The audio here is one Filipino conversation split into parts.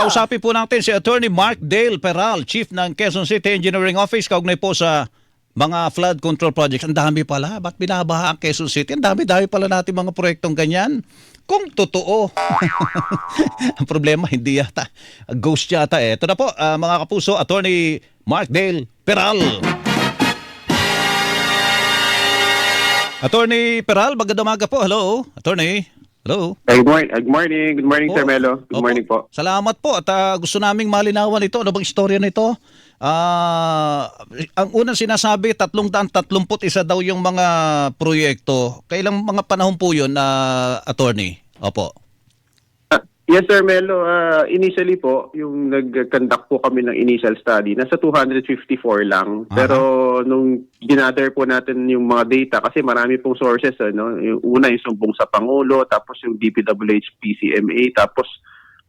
Kausapin po natin si Attorney Mark Dale Peral, Chief ng Quezon City Engineering Office, kaugnay po sa mga flood control projects. Ang dami pala. Ba't binabaha ang Quezon City? Ang dami-dami pala natin mga proyektong ganyan. Kung totoo. ang problema, hindi yata. Ghost yata eh. Ito na po, ah, mga kapuso, Attorney Mark Dale Peral. Attorney Peral, magandang umaga po. Hello, Attorney. Hello. Good morning, good morning, good morning, Sir. Melo. Good Opo. morning po. Salamat po at ah, gusto naming malinawan ito. Ano bang istorya nito? Ah, ang unang sinasabi, 331 daw yung mga proyekto. Kailang mga panahon po yun, na attorney? Opo. Yes, Sir Melo. Ah, initially po, yung nag-conduct po kami ng initial study, nasa 254 lang. Aha. Pero nung ginather po natin yung mga data, kasi marami pong sources, ano? yung una yung sumbong sa Pangulo, tapos yung DPWH PCMA, tapos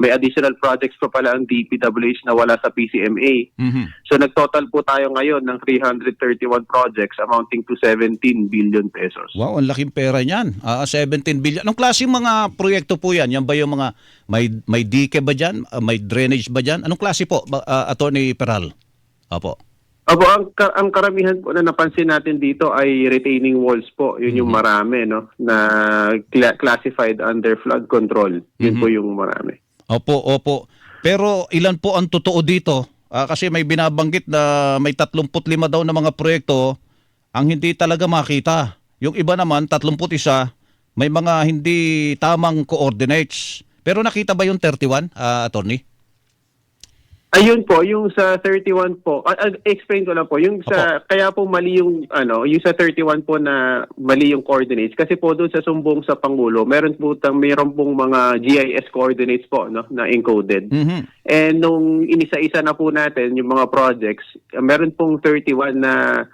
may additional projects pa pala ang DPWH na wala sa PCMA. Mhm. So nag-total po tayo ngayon ng 331 projects amounting to 17 billion pesos. Wow, ang laking pera niyan. Ah, 17 billion. Anong klaseng mga proyekto po yan? Yan ba yung mga may may dike ba diyan? may drainage ba diyan? Anong klase po, ba- ah, attorney Peral? Opo. Opo, ang, ang karamihan po na napansin natin dito ay retaining walls po. Yun yung marami, no? Na cla- classified under flood control. Yun po yung marami. Opo, opo. Pero ilan po ang totoo dito? Ah, kasi may binabanggit na may 35 daw na mga proyekto ang hindi talaga makita. Yung iba naman, 31, may mga hindi tamang coordinates. Pero nakita ba yung 31, ah, attorney? Ayun po, yung sa 31 po, ah, ah, explain ko lang po, yung sa, kaya po mali yung, ano, yung sa 31 po na mali yung coordinates, kasi po doon sa sumbong sa Pangulo, meron po, tang, meron pong mga GIS coordinates po, no, na encoded. Mhm. And nung inisa-isa na po natin yung mga projects, uh, meron pong 31 na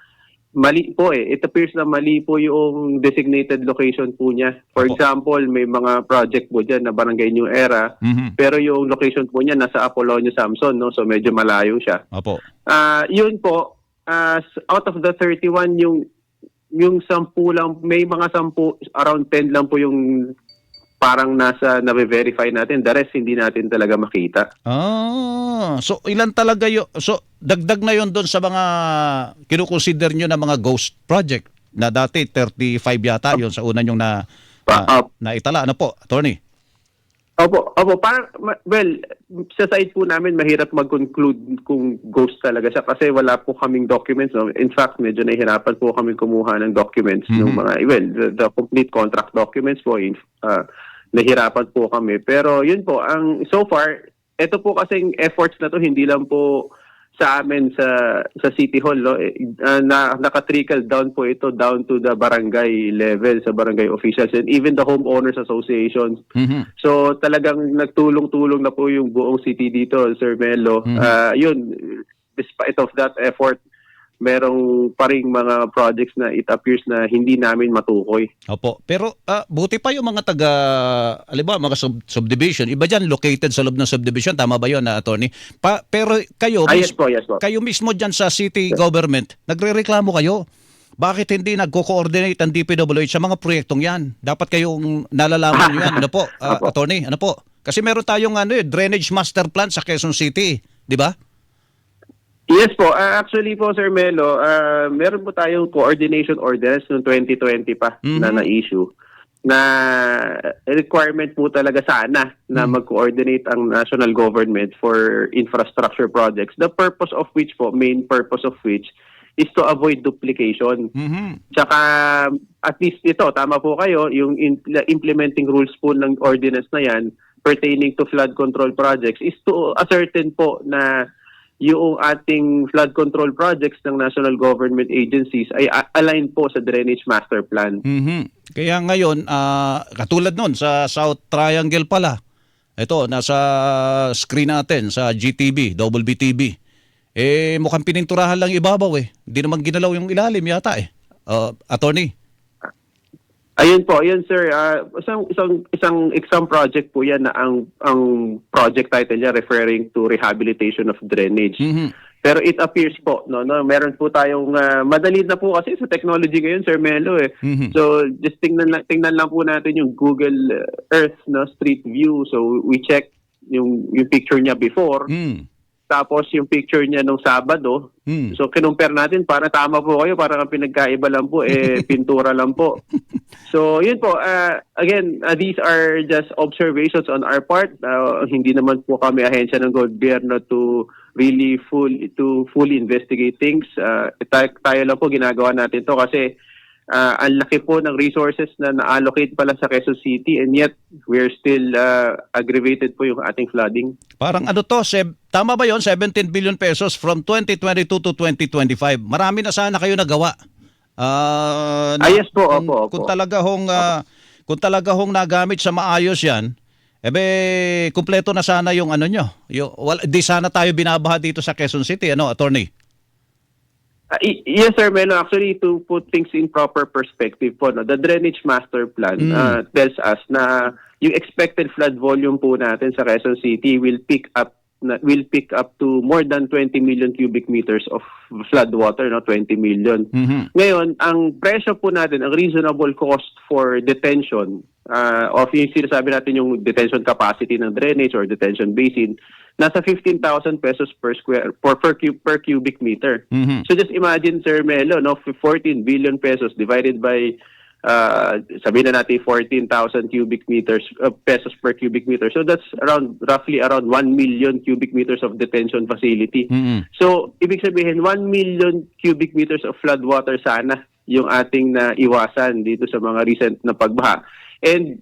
mali po eh. It appears na mali po yung designated location po niya. For Opo. example, may mga project po dyan na Barangay New Era, Mhm. pero yung location po niya nasa Apolonio Samson, no? So medyo malayo siya. Opo. Ah, yun po, s- out of the 31, yung yung sampu lang, may mga sampu, around 10 lang po yung parang nasa na-verify natin. The rest, hindi natin talaga makita. Ah, so ilan talaga yun? So dagdag na yon doon sa mga kinukonsider nyo na mga ghost project na dati 35 yata yon sa una yung na, na, na itala. Ano po, attorney? Opo, opo, parang, well, sa side po namin, mahirap mag-conclude kung ghost talaga siya kasi wala po kaming documents. No? In fact, medyo nahihirapan po kami kumuha ng documents ng Mhm. mga, well, the, the complete contract documents po, in, ah, nahihirapan po kami. Pero yun po, ang so far, ito po kasing efforts na to, hindi lang po sa amin sa sa City Hall no eh, ah, na naka-trickle down po ito down to the barangay level sa barangay officials and even the homeowners associations Mhm. So talagang nagtulong-tulong na po yung buong city dito, Sir Melo. Mhm. Ah, yun, despite of that effort, merong pa ring mga projects na it appears na hindi namin matukoy. Opo. Pero ah, buti pa yung mga taga, alimbawa, mga sub- subdivision. Iba dyan, located sa loob ng subdivision. Tama ba yun, na attorney? Pa, pero kayo, Ah, yes mis- po, yes po. kayo mismo dyan sa city government, nagre-reklamo kayo. Bakit hindi nagko-coordinate ang DPWH sa mga proyektong yan? Dapat kayong nalalaman nyo yan. Ano po, ah, Opo. attorney? Ano po? Kasi meron tayong ano, eh, drainage master plan sa Quezon City. Di ba? Yes po, Ah, actually po Sir Melo, ah, meron po tayong coordination ordinance noong 2020 pa na Mhm. na-issue na requirement po talaga sana na mag-coordinate ang national government for infrastructure projects. The purpose of which po, main purpose of which is to avoid duplication. Mhm. Tsaka at least ito, tama po kayo, yung in- implementing rules po ng ordinance na yan pertaining to flood control projects is to ascertain po na yung ating flood control projects ng national government agencies ay align po sa drainage master plan. Mhm. Kaya ngayon, ah, katulad nun sa South Triangle pala, ito, nasa screen natin sa GTV, double. Eh, mukhang pininturahan lang ibabaw eh. Hindi naman ginalaw yung ilalim yata eh. Ah, attorney. Ayun po, ayun sir, Ah, isang isang isang exam project po 'yan na ang ang project title niya referring to rehabilitation of drainage. Mhm. Pero it appears po, no, no, meron po tayong ah, madali na po kasi sa technology ngayon, Sir Melo eh. Mhm. So just tingnan lang, tingnan lang po natin yung Google uh, Earth no Street View. So we check yung, yung picture niya before, Mm. tapos yung picture niya nung Sabado. Mm. So, kinumpare natin, para tama po kayo, parang ang pinagkaiba lang po, eh, pintura lang po. So, yun po. uh, again, uh, these are just observations on our part. Uh, hindi naman po kami ahensya ng gobyerno to really full to fully investigate things. Uh, tayo, tayo lang po ginagawa natin to kasi uh, ang laki po ng resources na na-allocate pala sa Quezon City and yet we're still uh, aggravated po yung ating flooding. Parang ano to, seb- tama ba yon 17 billion pesos from 2022 to 2025. Marami na sana kayo nagawa. Ah, Ah, yes po, kung, opo, opo. Kung talaga hong ah, kung talaga hong nagamit sa maayos 'yan, ebe kumpleto na sana yung ano nyo. Yung, wala, di sana tayo binabaha dito sa Quezon City, ano, attorney? Uh, yes, sir, Melo. Actually, to put things in proper perspective po, no, the Drainage Master Plan Mm. uh, tells us na yung expected flood volume po natin sa Quezon City will pick up will pick up to more than 20 million cubic meters of flood water, no, 20 million. Mhm. Ngayon, ang presyo po natin, ang reasonable cost for detention uh, of yung sinasabi natin yung detention capacity ng drainage or detention basin, nasa 15,000 pesos per square per, per, cu- per cubic meter. Mhm. So just imagine, Sir Melo, no, 14 billion pesos divided by, uh, sabihin na natin 14,000 cubic meters, uh, pesos per cubic meter. So that's around, roughly around 1 million cubic meters of detention facility. Mhm. So, ibig sabihin, 1 million cubic meters of flood water sana yung ating na iwasan dito sa mga recent na pagbaha. And,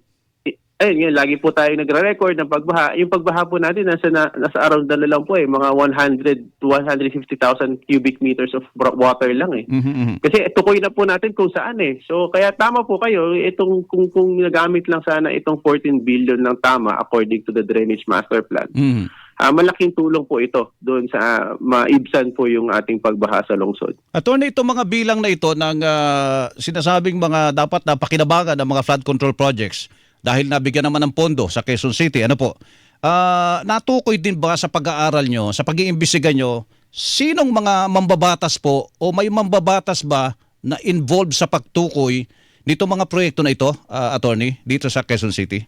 ayun nga, lagi po tayo nagre-record ng pagbaha. Yung pagbaha po natin, nasa, na, nasa around na lang po eh, mga 100 to 150,000 cubic meters of water lang eh. Mhm, mhm. Kasi tukoy na po natin kung saan eh. So kaya tama po kayo, itong kung kung nagamit lang sana itong 14 billion ng tama according to the Drainage Master Plan. Mhm. Ah, malaking tulong po ito doon sa maibsan po yung ating pagbaha sa lungsod. Attorney, itong mga bilang na ito ng ah, sinasabing mga dapat na pakinabangan ng mga flood control projects dahil nabigyan naman ng pondo sa Quezon City, ano po? Ah, natukoy din ba sa pag-aaral nyo, sa pag-iimbestiga nyo, sinong mga mambabatas po o may mambabatas ba na involved sa pagtukoy nito mga proyekto na ito, ah, attorney, dito sa Quezon City?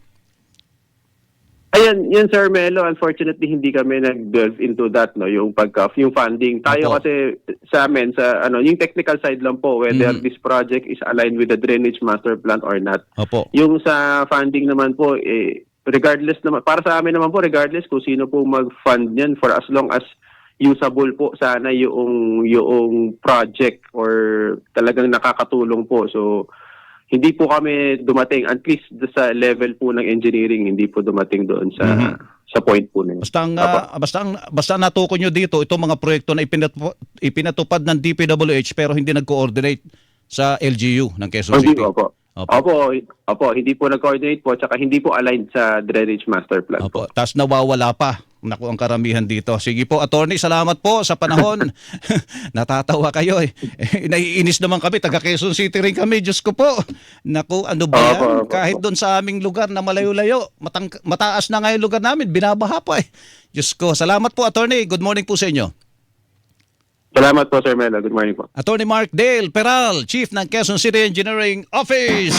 Ayan, yun Sir Melo, unfortunately hindi kami nag-delve into that no, yung pagka yung funding. Tayo Opo. kasi sa amin sa ano, yung technical side lang po whether Mhm. this project is aligned with the drainage master plan or not. Opo. Yung sa funding naman po, eh, regardless naman, para sa amin naman po, regardless kung sino po mag-fund niyan for as long as usable po sana yung, yung project or talagang nakakatulong po. So, hindi po kami dumating, at least sa level po ng engineering, hindi po dumating doon sa Mhm. sa point po yun. Basta ang, ah, basta ang basta natukoy nyo dito itong mga proyekto na ipinatu- ipinatupad ng DPWH pero hindi nag-coordinate sa LGU ng Quezon Hindi City. po, opo. Opo. Opo, hindi po nag-coordinate po, tsaka hindi po aligned sa drainage master plan po. Opo. Tapos nawawala pa. Naku, ang karamihan dito. Sige po, attorney, salamat po sa panahon. Natatawa kayo eh. eh. Naiinis naman kami, taga Quezon City rin kami. Diyos ko po. Naku, ano ba yan? Opo, opo, Kahit doon sa aming lugar na malayo-layo, matang- mataas na nga yung lugar namin, binabaha pa eh. Diyos ko, salamat po, attorney. Good morning po sa inyo. Salamat po, Sir Melo. Good morning po. Attorney Mark Dale Peral, Chief ng Quezon City Engineering Office.